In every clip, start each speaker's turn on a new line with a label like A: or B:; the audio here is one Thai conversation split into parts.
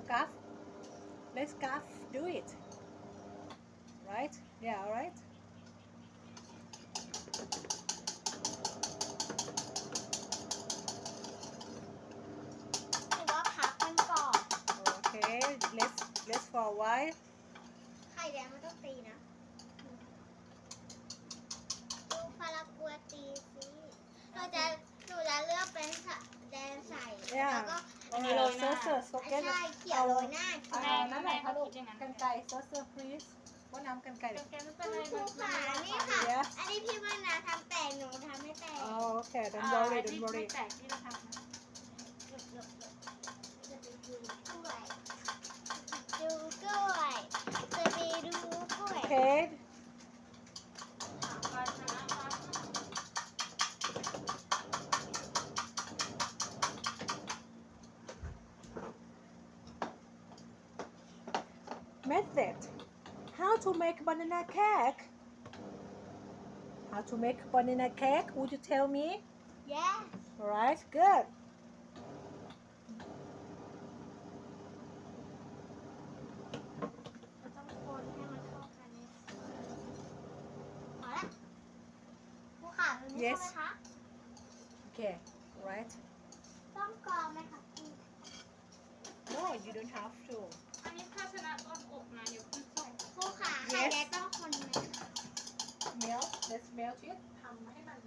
A: come Gaff let's Gaff do it right yeah all right
B: หรือว่าพักมันก่อน
A: okay let's let's for a while
B: ไข่แดงมันต้องตีนะดูพารากัวตีสิเราจะหนูจะเลือกเป็นสะแดงใส่
A: Yeah
B: แล้วก็
C: อันนี้โรยหน้า
A: เซอร์สโตเกต
B: ใช่เขียวโรยหน้า
A: เอา
C: แม่
A: นั่นแหละ
C: แม่
A: ค่ะลูก
C: เขาคิดอย่างนั้น
A: กันไก่เซอร์เซอร์ please ว่าน้ำกันไก่
C: แกไม่เป็นไร
B: ครู
C: มัน
B: ขานี่ค่ะ
A: Yes
B: อันนี้พี่ว่านาทำแตกหนูทำไม่แตก
A: อ๋อโอเค don't worry don't
C: ไม่
A: worry
C: แตกที่เราทำนะ
B: จะไปดูกล้วยดูกล้วยจะไปดูกล้วย
A: โ method how to make banana cake how to make banana cake would you tell me
B: yes
A: alright good
B: เราต้องคนให้มันเข้ากันนี่พอละครูขาแบบนี้ใช่ไหมคะ
A: okay right
B: ต้องกรองไหมคะครู
A: no you don't have to
B: ครูขาไข่แดงต้องคนไหม
A: melt let's melt it ทำให้มัน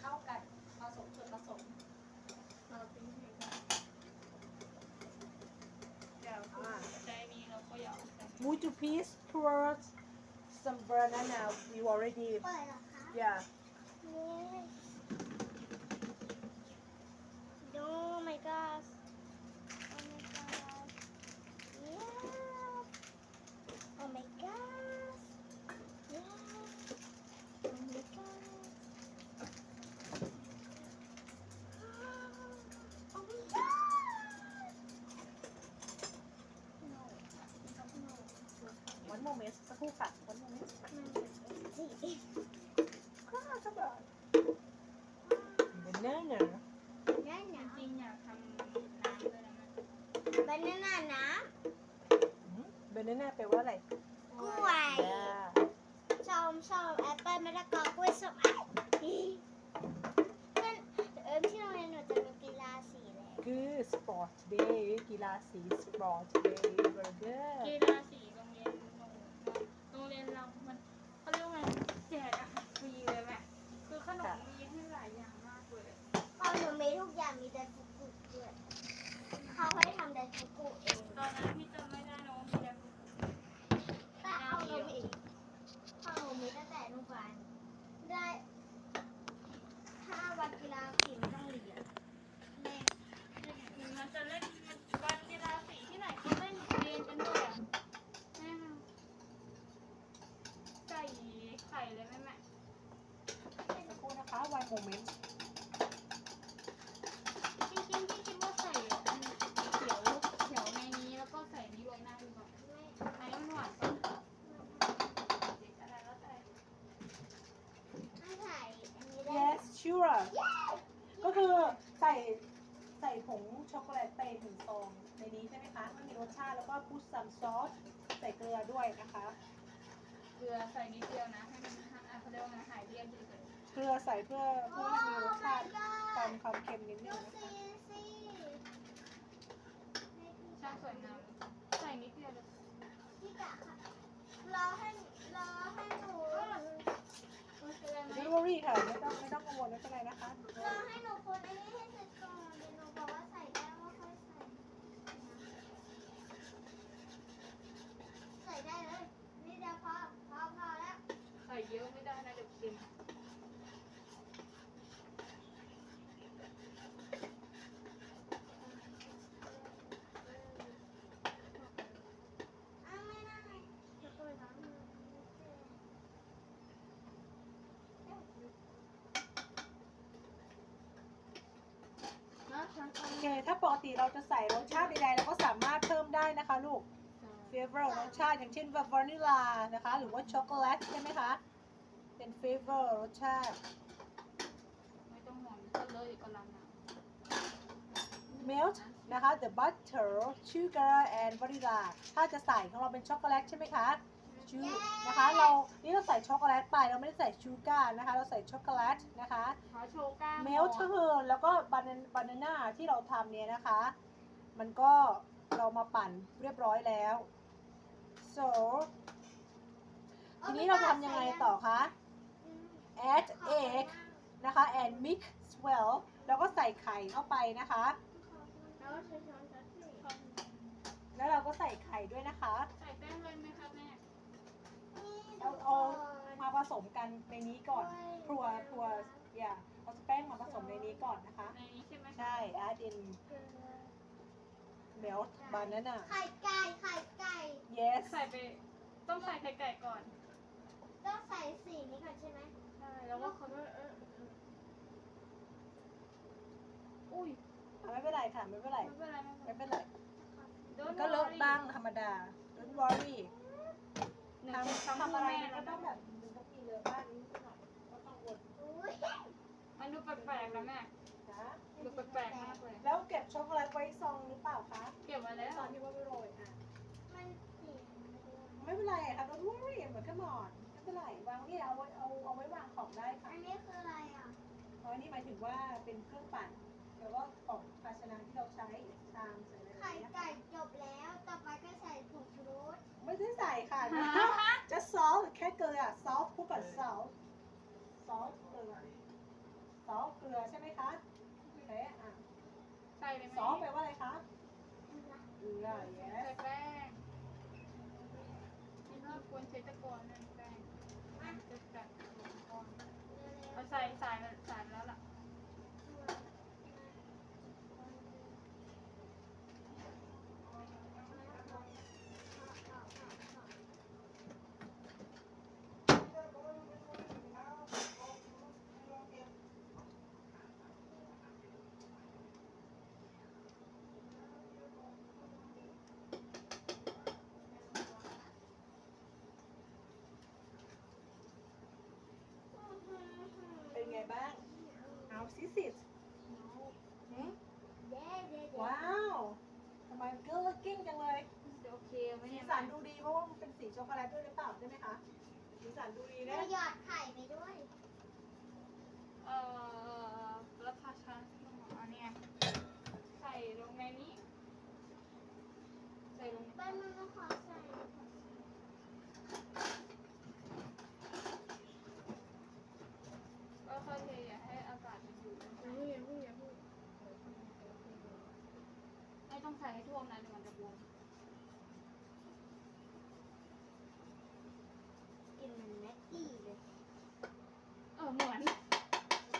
A: เข้ากันผสมส่วนผสม
C: เราปิ้งเอง
A: เดี๋ยวอ่า
C: ใจนี้เราก็อยากใส่
A: would you please pour some banana you already
B: เปิดเหรอคะ
A: yeah
B: yes oh my gosh oh my gosh yes oh my gosh yes oh my gosh oh my gosh no no
A: วัน โมเมนต์สักครู่ค่ะวันโมเมนต์
B: สิ
A: ก็จะแบบ banana
B: นั่นห
C: จ
B: นาว
C: ริงๆอยากทำน้ำด้วยนะแม่
B: บานาน่าน้
A: banana แปลว่าอะไรำ
B: กล้วย
A: yeah
B: ส้มส้มแอปเปิ้ลมะละกอกล้วยส้มอะเพื่อนเอิมที่โรงเรียนหนูจะมีกีฬาสีแดง
A: คือ sport day กีฬาสี sport day burger
C: กีฬาสีโรงเรียนหนูโรงเรียนเรามันเขาเรียกว่าไงแจกอาหารฟรีเลยแม่คือขนมมีให้หลายอย่างมากเลย
B: พอหนูมีทุกอย่างมีไดฟุกุด้วยเขาให้ทำไดฟุกุเอง
C: ตอนนั้นพี่จำไม่ได้นะว่ามีอะไร
B: แต่เอาหนูมีเอาหนูมีตั้งแต่อนุบาลได้ถ้าวันกีฬาสีไม่ต้องเรียนแม่
C: มันจะเล่นวันกีฬาสีที่ไหนเขาเล่นเรียนกันด้วยอะแม่ใส่ไข่เลยไหมแม่
A: สักครู่นะคะ one moment
C: จริงๆพี่คิดว่าใส่อันเขียวเขียวในนี้แล้วก็ใส่นี้โรยหน้าดีกว่า
B: ไม่
C: อันนี้มันหวานปะเด็กอะไรแล้วแต่
B: ไม่ถ่ายอันนี้ได้
A: yes sure ก็คือใส่ใส่ผงช็อกโกแลตไปหนึ่งซองในนี้ใช่ไหมคะมันมีรสชาติแล้วก็พุชซัมซอสใส่เกลือด้วยนะคะ
C: เกลือใส่นิดเดียวนะให้มันอะเขาเรียกว่าไงหายเลี่ยนเฉย
A: เกลือใส่เพื่อเพื่อให้มีรสชาติ
B: โอ้
A: ค
B: my
A: วาม
B: god
A: ความเค็มนิดนึ
B: ดู
A: งนะ
B: สิ
A: คะ
B: สิ
C: ๆช่างสวยงามใส่นิดเดียวเลย
B: พี่กะค่ะรอให้รอให้หนู
C: มัน คืออะไรไหม
A: ไม่วอรี่ค่ะ ไม่ต้องไม่ต้องกังวลไม่เป็นไรนะคะ
B: รอให้หนูคนอ้นี่ให้เสร็จก่อนเดี๋ยวหนูบอกว่าใส่ได้ว่าค่อยใส่ใส่ได้เลยนี่เดี๋ยวพอพอพอแล้ว
C: ใส่เยอะไม่ได้นะเดี๋ยวเค็ม
B: อ้าวไม่ได้เดี๋ยวไปล้างมือ
C: นะช่างสวย
A: โอเค ถ้าปกติ เราจะใส่รสชาติใดๆเราก็สามารถเพิ่มได้นะคะลูกเฟเวอร์รสชาติอย่างเช่นแบบวานิลานะคะ หรือว่าช็อกโกแลตใช่ไหมคะ เป็นเฟเวอร์รสชาติ
C: ไม่ต้องห่วงก็เลยก็ลำนะ
A: melt นะคะ the butter sugar and vanilla ถ้าจะใส่ของเราเป็นช็อกโกแลตใช่ไหมคะ ชูนะคะ เรานี่เราใส่ช็อกโกแลตไปเราไม่ได้ใส่ชูการ์นะคะ เราใส่ช็อกโกแลตนะคะ
C: ขอโชว์กล้าม
A: เมลเทอร์แล้วก็บานาบานาน่าที่เราทำเนี่ยนะคะ มันก็เรามาปั่นเรียบร้อยแล้ว so ทีนี้เราทำยังไงต่อคะ add egg นะคะ and mix well แล้วก็ใส่ไข่เข้าไปนะคะ
B: แล้วใช้ช้อนชัดสิ
A: แล้วเราก็ใส่ไข่ด้วยนะคะ
C: ใส่แป้งเลยไหมคะแม่
A: เอาเอามาผสมกันในนี้ก่อนครัวครัวอย่าเอาแป้งมาผสมในนี้ก่อนนะคะ
C: ในนี้ใช่ไหมคะ
A: ใช่ add in melt banana
B: ไข่ไก่ไข่ไก่
A: yes
C: ใส่ไปต้องใส่ไข่ไก่ก่อน
B: ต้องใส่สีนี้ก่อนใช่ไหม
C: ใช่ แล้วก็เขาด้วยเออเอออุ้ย
A: อะไม่เป็นไรค่ะ ไม่เป็นไร
C: ไม่เป็นไร
A: ไม่เป็นไร
C: โด
A: มันนก็เลอะบ้างธรรมดา don't worry
C: หนึ่ง
A: ทำ
C: ทำ
A: ทำอะไร
C: แม่
A: มันก็
C: นะ
A: ต้องแบบมันต้องมีเลอะบ้างนิดหน่อยก็ต้องอด
B: อุ้ย
C: มันดูแปลกๆนะแม่
A: นะ
C: ดูแปลกๆมากเลย
A: แล้วเก็บช็อกโกแลตไว้ซองหรือเปล่าคะ
C: เก็บไว้แล้ว
A: ตอนที่ว่าไม่โรยอะ
B: มันสี
A: ไม่เป็นไรค่ะ don't worry เหมือนกันหมอนไม่เป็นไรวางนี่เอาไว้เอาเอาไว้วางของได้ค่ะ
B: อันนี้คืออะไรอะ
A: เพราะนี่หมายถึงว่าเป็นเครื่องปั่นแล้วก็ของภาชนะที่เราใช้ชามใส่อะไร
B: ไข่
A: อย่างเงี้ย
B: ไก่จบแล้ว ต่อไปก็ใส่ผงชูรส
A: ไม่ได้ใส่ค่ะ จะซอสแค่เกลือซอสพูดก่อนซอสซอสเกลือซอสเกลือใช่ไหมคะโอเคอะ
C: ใส่เลยไหม
A: ซอสแปลว่าอะไรคะเกลือ yes
C: ใส่แป้งนี่ก็ควรใช้ตะกอนนะแป้งมันจะแบบก้อนเอาใส่ใส่มันใส่แล้วล่ะ
A: เป็นไงบ้าง เอาซิสิตหืม
B: เย้เย้เย้
A: ว้าวทำไม good looking จังเลย
C: จะโอเคไหม
A: สี
C: เนี่ย
A: สันดูดีเพราะว่ามันเป็นสีช็อกโกแลตด้วยหรือเปล่าใช่ไหมคะสีสันดูดี
B: เรา
A: นะ
B: หยอดไข่ไปด้วย
C: เอ่อแล้วพาชาอันเนี้ยใส่ลงในนี้ ใส่ลง
B: ไปมันมาขอใส่
C: ก็ค่อยเทอย่าให้อากาศมันอยู่อย่าพูดอย่าพูดอย่าพูดไม่ต้อง ใส่ให้ท่วมนะเดี๋ยวมันจะบวม
B: กินเหมือนแม็กกี้เลย
C: เออเหมือน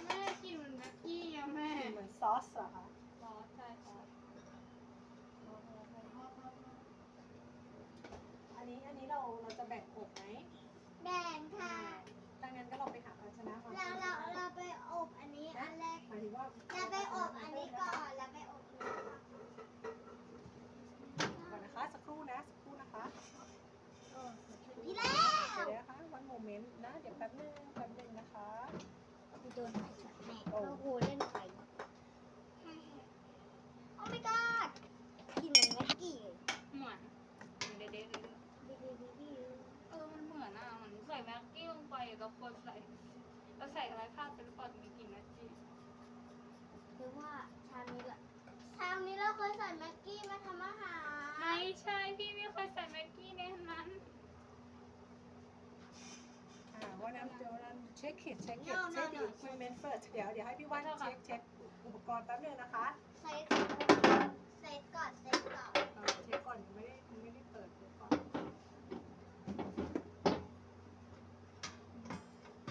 C: แม่กินเหมือนแม็กกี้อะแม่
A: กลิ่นเหมือนซอสเหรอคะ
C: ซอสใช่ซอส
A: อันนี้อันนี้เราเราจะแบ่งอบไหม
B: แบ่งค่ะ
A: ดังนั้นก็เราไปหาภาชนะมา
B: เราเราเราไปอบอันนี้อันแรก
A: หมายถึงว่า
B: เราไปอบอันนี้ก่อนแล้วไปอบอันนี้ก่อน
A: ก่อนนะคะ สักครู่นะ สักครู่นะคะ
B: พี่แล้ว
A: เดี๋ยวนะคะวัน โมเมนต์นะ เดี๋ยวแป๊บนึงแป๊บนึงนะคะ
B: โดนไฟช็อตแน่โอ้โหเล่นไฟโอ้ my god กินเหมือนแม็กกี้เลย
C: เหมือนเด็ดๆ
B: ดีดีดีดี
C: เออมันเหมือนอะเหมือนใส่แม็กกี้ลงไปเราควรใส่เราใส่อะไรข้าวไปหรือเปล่าถึงมีกลิ่นแม็กกี้
B: คือว่าชามนี้ละชามนี้เราเคยใส่แม็กกี้มาทำอาหาร
C: ไม่ใช่พี่ไม่เคยใส่แม็กกี้ในนั้น
A: อ่าวันนั้นเดี๋ยววันนั้น เช็คเห็ดเช็คเห็ดเช็คดิคุยเมนเฟิร์สเดี๋ยวเดี๋ยวให้พี่ว่านเช็คเช็คอุปกรณ์แป๊บนึงนะคะ
B: ใส่ใส่ก่อนใส่ก่อน
A: เออเช็คก่อนยังไม่ได้ยังไม่ได้เปิดเดี๋ยวก่อน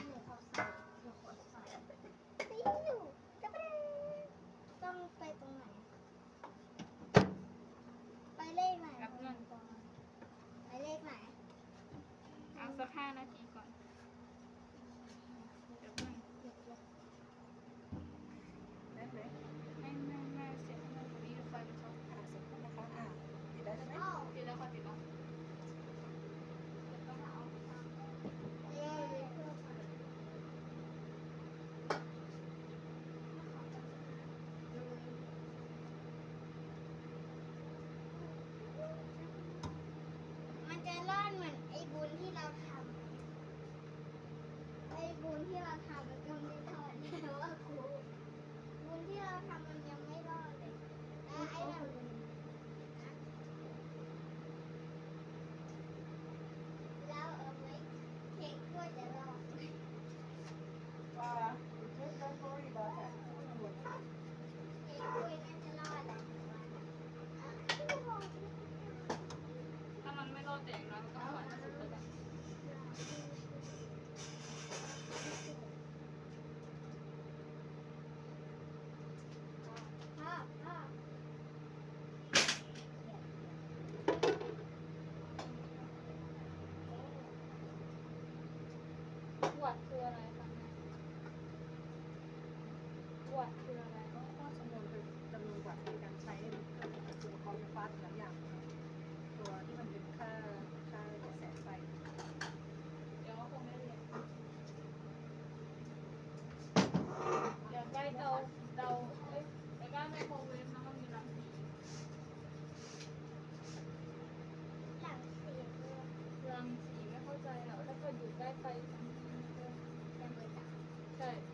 B: หนูขอใส่หนูขอใส่ติ๊งหนูจะไปต้องไปตรงไหน ไปเลขไหน
C: แป๊บนึง
B: ไปเลขไหน
C: เอาสักห้านาทีก่อน ขว
A: ดคือ
C: อะไรก็ก็จำนวนเป็นจำนวนก
A: ว่าที่การใช้ในวครื่องอุปร์ไฟา
C: แต่ละ
B: อย่างตัวที่มันเป็นค่าค่ากรแสงไฟเดี๋ยวคงไม่เรียนอดี๋ยวใกล้เตา
A: เตา
B: เอ้ยกล้ไมโครเวฟนะ
C: มันมีรังสีหลังสีรังสีไม่เข้าใจอะถ้าเกิดอยู่ใกล้ไฟมันจะเป็ใช่